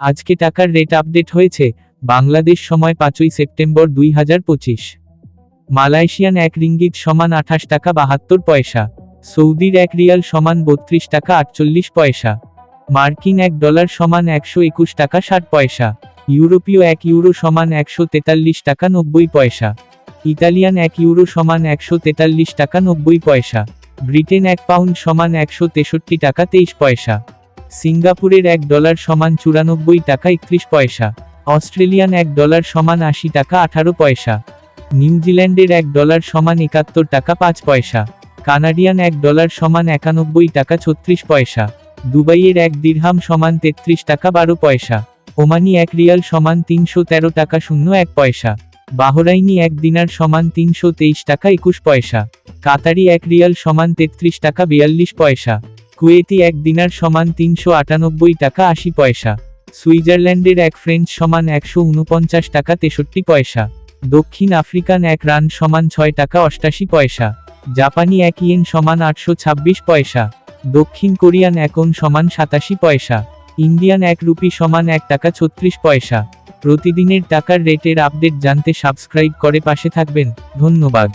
আজকে টাকার rate update হয়েছে, বাংলাদেশ সময় পাঁচই সেপ্টেম্বর দুই হাজার পঁচিশ। মালয়েশিয়ান এক রিঙ্গিত সমান আঠাশ টাকা বাহাত্তর পয়সা, সৌদির এক রিয়াল সমান বত্রিশ টাকা আটচল্লিশ পয়সা, মার্কিন এক ডলার সমান একশো একুশ টাকা ষাট পয়সা, ইউরোপীয় এক ইউরো সমান একশো তেতাল্লিশ টাকা নব্বই পয়সা, ইতালিয়ান এক ইউরো সমান একশো তেতাল্লিশ টাকা নব্বই পয়সা, ব্রিটেন এক পাউন্ড সমান একশো তেষট্টি টাকা তেইশ পয়সা। সিঙ্গাপুরের এক ডলার সমান চুরানব্বই টাকা একত্রিশ পয়সা, অস্ট্রেলিয়ান এক ডলার সমান আশি টাকা আঠারো পয়সা, নিউজিল্যান্ডের এক ডলার সমান একাত্তর টাকা পাঁচ পয়সা, কানাডিয়ান এক ডলার সমান একানব্বই টাকা ছত্রিশ পয়সা, দুবাইয়ের এক দিরহাম সমান তেত্রিশ টাকা বারো পয়সা, ওমানি এক রিয়াল সমান তিনশো তেরো টাকা শূন্য এক পয়সা, বাহরাইনি এক দিনার সমান তিনশো তেইশ টাকা একুশ পয়সা, কাতারি এক রিয়াল সমান তেত্রিশ টাকা বিয়াল্লিশ পয়সা কুয়েতি এক দিনার সমান তিনশো আটানব্বই টাকা আশি পয়সা। সুইজারল্যান্ডের এক ফ্রেঞ্চ সমান একশো উনপঞ্চাশ টাকা তেষট্টি পয়সা। দক্ষিণ আফ্রিকান এক রান সমান ছয় টাকা অষ্টাশি পয়সা। জাপানি এক ইয়েন সমান আটশো ছাব্বিশ পয়সা। দক্ষিণ কোরিয়ান এক ওন সমান সাতাশি পয়সা। ইন্ডিয়ান এক রুপি সমান এক টাকা ছত্রিশ পয়সা। প্রতিদিনের টাকার রেটের আপডেট জানতে সাবস্ক্রাইব করে পাশে থাকবেন। ধন্যবাদ।